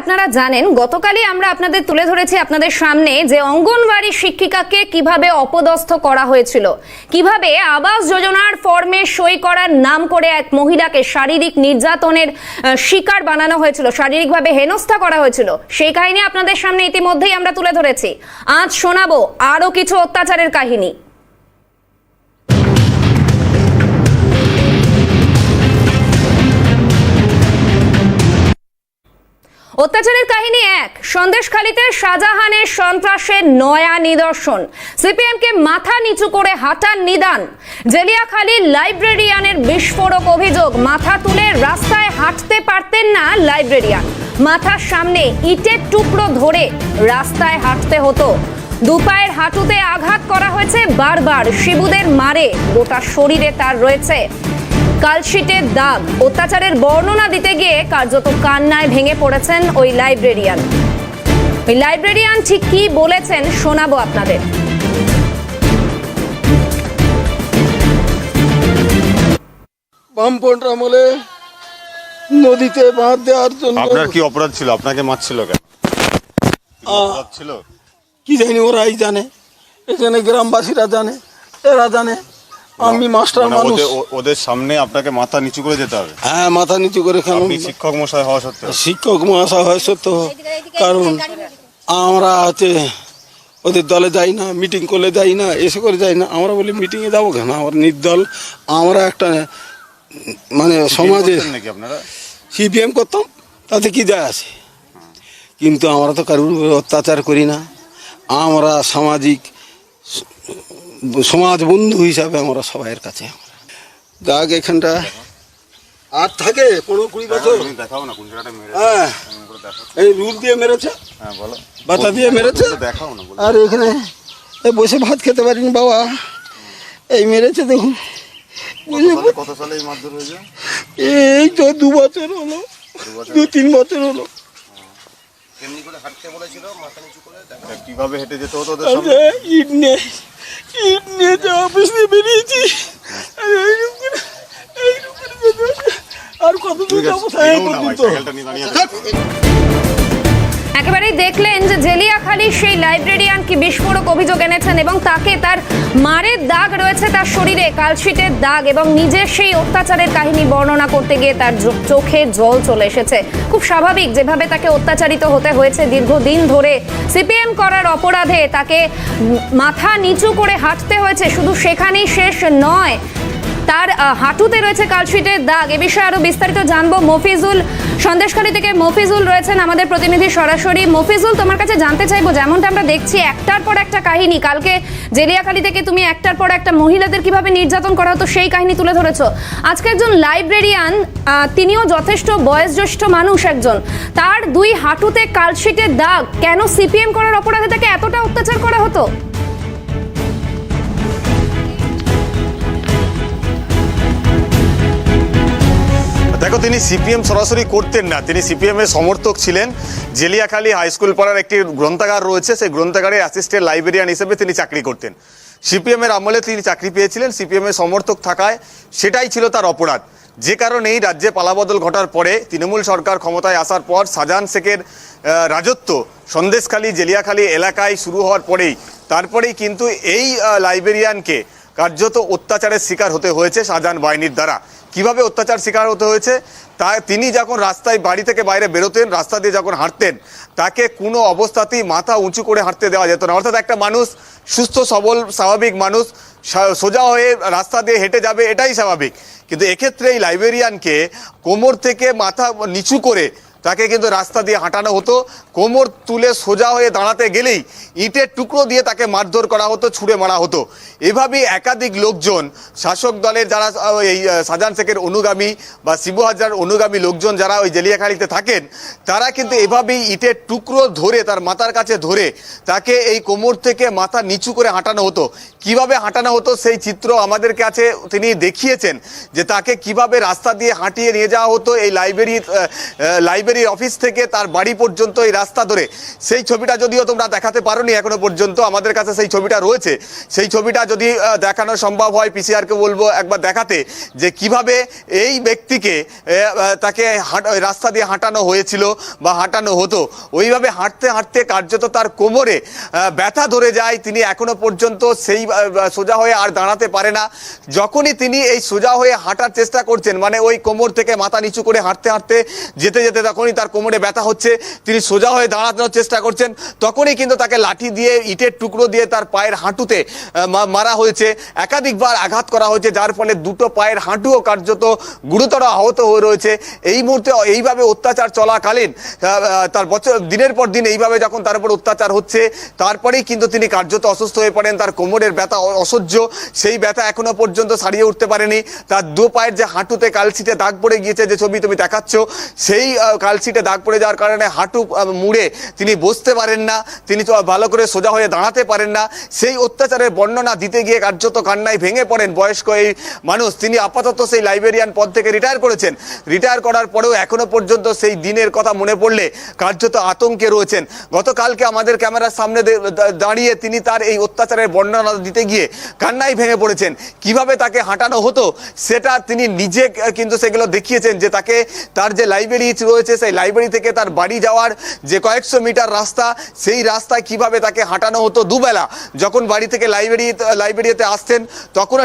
আপনারা জানেন, গতকালই আমরা আপনাদের তুলে ধরেছি আপনাদের সামনে যে অঙ্গনওয়াড়ি শিক্ষিকাকে কীভাবে অপদস্থ করা হয়েছিল। কীভাবে আবাস যোজনার ফর্মে সই করার নাম করে এক মহিলাকে শারীরিক নির্যাতনের শিকার বানানো হয়েছিল, শারীরিকভাবে হেনস্থা করা হয়েছিল। সেই কাহিনী আপনাদের সামনে ইতিমধ্যেই আমরা তুলে ধরেছি। আজ শোনাবো আরও কিছু অত্যাচারের কাহিনী। অত্যাচারের কাহিনী এক। সন্দেশখালীতে শাহজাহানের সন্ত্রাসের নয়া নিদর্শন। সিপিএমকে মাথা নিচু করে হাঁটার নিদান। জেলিয়াখালীর লাইব্রেরিয়ানের বিস্ফোরক অভিযোগ, মাথা তুলে রাস্তায় হাঁটতে পারতেন না লাইব্রেরিয়ান। মাথার সামনে ইটের টুকরো ধরে রাস্তায় হাঁটতে হতো। দুপায়ের হাঁটুতে আঘাত করা হয়েছে বারবার। শিবুদের মারে, গোটা শরীরে তার রয়েছে কালশিটের দাগ। অত্যাচারের বর্ণনা দিতে গিয়ে কার্যত কান্নায় ভেঙে পড়েছেন ওই লাইব্রেরিয়ান। ওই লাইব্রেরিয়ান ঠিক কি বলেছেন শোনাবো আপনাদের। বামপন্থ আমলে নদীতে বাঁধ দেওয়ার জন্য আপনার কি অপরাধ ছিল? আপনাকে মারছিল কেন? ছিল? কি জানি ওরাই জানে। এখানে গ্রামবাসীরা জানে এরা জানে। আমি মাস্টার মানে মানুষ। ওদের সামনে আপনাকে মাথা নিচু করে যেতে হবে। হ্যাঁ মাথা নিচু করে কেন? আপনি শিক্ষক মশাই হওয়া সত্ত্বেও। শিক্ষক মহাশয় হয় সত্য কারণ আমরা হচ্ছে ওদের দলে যাই না মিটিং করলে যাই না এসে করে যাই না আমরা বলি মিটিংয়ে যাব কেন? আমার নির্দল আমরা একটা মানে সমাজে নাকি আপনারা? সিপিএম করতাম তাতে কি যায় আছে? কিন্তু আমরা তো কারোর উপর অত্যাচার করি না। আমরা সামাজিক সমাজ বন্ধু হিসাবে আমরা সবাইয়ের কাছে। যাক এখানটা আর থাকে পনেরো কুড়ি বছর। দেখাও না হ্যাঁ। এই রুল দিয়ে মেরেছে? হ্যাঁ বলো। বাতা দিয়ে মেরেছে? দেখাও না আর এখানে বসে ভাত খেতে পারিনি বাবা। এই মেরেছে দেখুন। কত সালে এই মারধর হয়েছে? এই তো দু বছর হলো। দু তিন বছর হলো। কীভাবে হেঁটে যেতে হতো ওদের ইট নিয়ে ইট নিয়ে যে অফিস দিয়ে বেরিয়েছি আরে কত দূর যাব? না ভাই, পর্যন্ত একেবারেই দেখলেন যে জেলিয়াখালী সেই লাইব্রেরিয়ান কি বিস্ফোরক অভিযোগ এনেছেন এবং তাকে তার মারের দাগ রয়েছে তার শরীরে, কালশিটের দাগ এবং নিজের সেই অত্যাচারের কাহিনী বর্ণনা করতে গিয়ে তার চোখে জল চলে এসেছে। খুব স্বাভাবিক যেভাবে তাকে অত্যাচারিত হতে হয়েছে দীর্ঘদিন ধরে। সিপিএম করার অপরাধে তাকে মাথা নিচু করে হাঁটতে হয়েছে, শুধু সেখানেই শেষ নয়। তার হাঁটুতে রয়েছে কালশিটের দাগ। এ বিষয়ে আরও বিস্তারিত জানব। মফিজুল, সন্দেশখালী থেকে মফিজুল রয়েছেন আমাদের প্রতিনিধি সরাসরি। মফিজুল, তোমার কাছে জানতে চাইব, যেমনটা আমরা দেখছি, একটার পর একটা কাহিনী। কালকে জেলিয়াখালী থেকে তুমি একটার পর একটা মহিলাদের কীভাবে নির্যাতন করা হতো, সেই কাহিনী তুলে ধরেছো। আজকে একজন লাইব্রেরিয়ান তিনিও যথেষ্ট বয়োজ্যেষ্ঠ মানুষ একজন। তার দুই হাঁটুতে কালশিটের দাগ, কেন সিপিএম করার অপরাধে তাকে এতটা অত্যাচার করা হতো? দেখো, তিনি সিপিএম সরাসরি করতেন না। তিনি সিপিএম এর সমর্থক ছিলেন। জেলিয়াখালী হাই স্কুল পাড়ার একটি গ্রন্থাগার রয়েছে। সেই গ্রন্থাগারের অ্যাসিস্ট্যান্ট লাইব্রেরিয়ান হিসেবে তিনি চাকরি করতেন। সিপিএম এর আমলে তিনি চাকরি পেয়েছিলেন। সিপিএম এর সমর্থক থাকায় সেটাই ছিল তার অপরাধ। যে কারণেই রাজ্যে পালাবদল ঘটার পরে তৃণমূল সরকার ক্ষমতায় আসার পর শাহজাহান শেখের রাজত্ব সন্দেশখালী জেলিয়াখালী এলাকায় শুরু হওয়ার পরেই। তারপরেই কিন্তু এই লাইব্রেরিয়ানকে কার্যত অত্যাচারের শিকার হতে হয়েছে শাহজাহান বাহিনীর দ্বারা। কীভাবে অত্যাচার শিকার হতে হয়েছে? তা তিনি যখন রাস্তায় বাড়ি থেকে বাইরে বেরোতেন, রাস্তা দিয়ে যখন হাঁটতেন, তাকে কোনো অবস্থাতেই মাথা উঁচু করে হাঁটতে দেওয়া যেত না। অর্থাৎ একটা মানুষ সুস্থ, সবল, স্বাভাবিক মানুষ সোজা হয়ে রাস্তা দিয়ে হেঁটে যাবে, এটাই স্বাভাবিক। কিন্তু এক্ষেত্রে এই লাইব্রেরিয়ানকে কোমর থেকে মাথা নিচু করে তাকে কিন্তু রাস্তা দিয়ে হাঁটানো হতো। কোমর তুলে সোজা হয়ে দাঁড়াতে গেলেই ইটের টুকরো দিয়ে তাকে মারধর করা হতো, ছুঁড়ে মারা হতো। এভাবেই একাধিক লোকজন, শাসক দলের যারা এই শাহজাহান শেখের অনুগামী বা শিবু হাজার অনুগামী লোকজন যারা ওই জেলিয়াখালিতে থাকেন, তারা কিন্তু এভাবেই ইটের টুকরো ধরে তার মাথার কাছে ধরে তাকে এই কোমর থেকে মাথা নিচু করে হাঁটানো হতো। কীভাবে হাঁটানো হতো সেই চিত্র আমাদের কাছে তিনি দেখিয়েছেন যে তাকে কীভাবে রাস্তা দিয়ে হাঁটিয়ে নিয়ে যাওয়া হতো। এই লাইব্রেরি লাইব্রেরি লাইব্রেরির অফিস থেকে তার বাড়ি পর্যন্ত এই রাস্তা ধরে। সেই ছবিটা যদিও তোমরা দেখাতে পারোনি এখনও পর্যন্ত, আমাদের কাছে সেই ছবিটা রয়েছে। সেই ছবিটা যদি দেখানো সম্ভব হয় পিসিআরকে বলব একবার দেখাতে, যে কীভাবে এই ব্যক্তিকে তাকে রাস্তা দিয়ে হাঁটানো হয়েছিল বা হাঁটানো হতো। ওইভাবে হাঁটতে হাঁটতে কার্যত তার কোমরে ব্যথা ধরে যায়। তিনি এখনও পর্যন্ত সেই সোজা হয়ে আর দাঁড়াতে পারে না। যখনই তিনি এই সোজা হয়ে হাঁটার চেষ্টা করছেন মানে ওই কোমর থেকে মাথা নিচু করে হাঁটতে হাঁটতে যেতে যেতে তখনই তার কোমরে ব্যথা হচ্ছে, তিনি সোজা হয়ে দাঁড়ানোর চেষ্টা করছেন। তখনই কিন্তু তাকে লাঠি দিয়ে, ইটের টুকরো দিয়ে তার পায়ের হাঁটুতে মারা হয়েছে। একাধিকবার আঘাত করা হয়েছে, যার ফলে দুটো পায়ের হাঁটুও কার্যত গুরুতর আহত হয়ে রয়েছে। এই মুহূর্তে এইভাবে অত্যাচার চলাকালীন তার বছর দিনের পর দিন এইভাবে যখন তার উপর অত্যাচার হচ্ছে, তারপরেই কিন্তু তিনি কার্যত অসুস্থ হয়ে পড়েন। তার কোমরের ব্যথা অসহ্য। সেই ব্যথা এখনও পর্যন্ত সারিয়ে উঠতে পারেনি। তার দু পায়ের যে হাঁটুতে, কালসিটে দাগ পড়ে গিয়েছে, যে ছবি তুমি দেখাচ্ছ, সেই আহ, কালসিটে দাগ পড়ে যাওয়ার কারণে হাঁটু মুড়ে তিনি বসতে পারেন না তিনি তো ভালো করে সোজা হয়ে দাঁড়াতে পারেন না। সেই অত্যাচারের বর্ণনা দিতে গিয়ে কার্যত কান্নায় ভেঙে পড়েন বয়স্ক এই মানুষ। তিনি আপাতত সেই লাইব্রেরিয়ান পদ থেকে রিটায়ার করেছেন। রিটায়ার করার পরেও এখনও পর্যন্ত সেই দিনের কথা মনে পড়লে কার্যত আতঙ্কে রয়েছেন। গতকালকে আমাদের ক্যামেরার সামনে দাঁড়িয়ে তিনি তার এই অত্যাচারের বর্ণনা দিতে গিয়ে কান্নায় ভেঙে পড়েছেন। কীভাবে তাকে হাঁটানো হতো সেটা তিনি নিজে কিন্তু সেগুলো দেখিয়েছেন যে তাকে তার যে লাইব্রেরি রয়েছে সেই লাইব্রেরি থেকে তার বাড়ি যাওয়ার যে কয়েকশো মিটার রাস্তা, সেই রাস্তায় কীভাবে তাকে হাঁটানো হতো দুবেলা, যখন বাড়ি থেকে লাইব্রেরি, লাইব্রেরিতে আসতেন, তখন